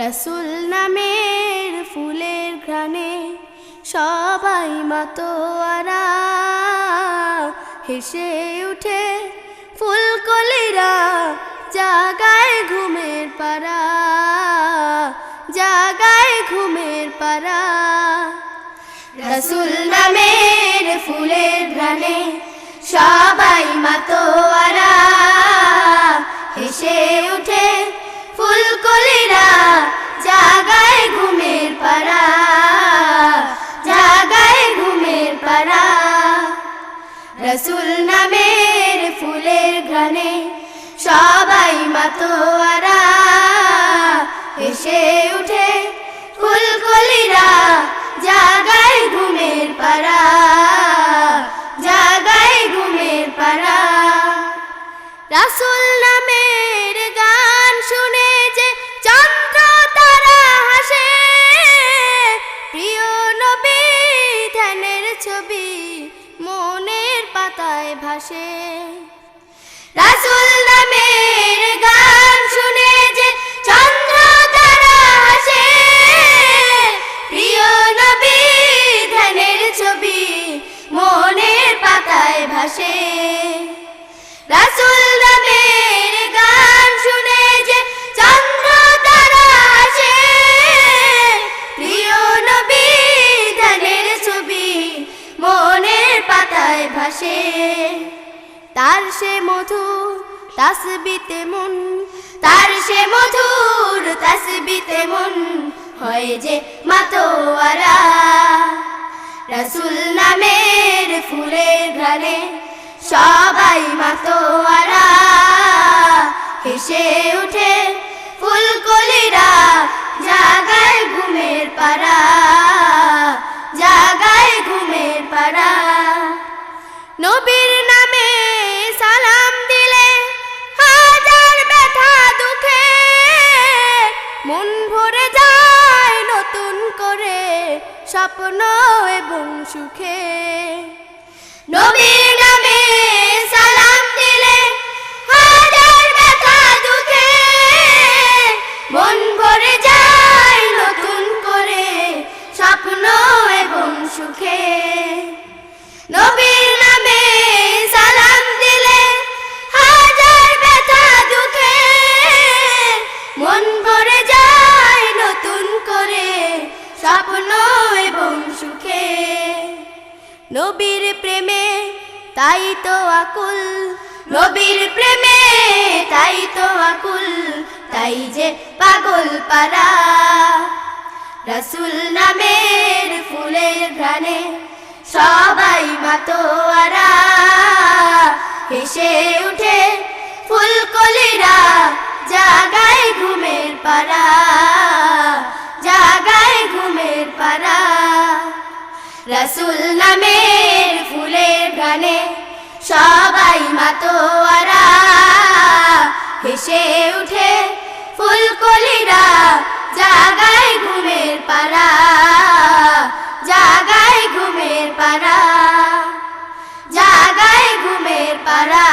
রসুল নামের ফুলের ঘ্রাণে সবাই মাতোয়ারা। হেসে উঠে ফুলকলিরা জাগায় ঘুমের পারা জাগায় ঘুমের পারা রসুল নামের ফুলের ঘ্রাণে সবাই মাতোয়ারা। রসুল নামের ফুলের ঘ্রাণে সবাই মাতোয়ারা। এসে উঠে ফুলকলিরা জাগায় ঘুমের পারা জাগায় ঘুমের পারা রাসুল নামের গান শুনে যে চন্দ্র তারা হাসে, প্রিয় নবী ধ্যানের ছবি আসে পাতায় ভাসে। তার সে মধু তাসবিতে মন, তার সে মধুর তাসবিতে মন হয় যে মাতোয়ারা। রসুল নামের ফুলের ঘরে সবাই মাতোয়ারা। হেসে উঠে নবীর নামে সালাম দিলে হাজার ব্যথা দুঃখে। মন ভরে যায় নতুন করে স্বপ্ন এবং সুখে। নবীর স্বপ্ন এবং সুখে। নবীর প্রেমে তাই তো আকুল। নবীর প্রেমে তাই তো আকুল। তাই যে পাগল পারা রসুল নামের ফুলের ঘ্রাণে সবাই মাতোয়ারা। হেসে উঠে ফুলকলিরা জাগায় ঘুমের পারা রসুল নামের ফুলের গানে সবাই মাতোয়ারা। হেসে উঠে ফুলকলিরা জাগায় ঘুমের পাড়া, জাগায় ঘুমের পাড়া, জাগায় ঘুমের পাড়া।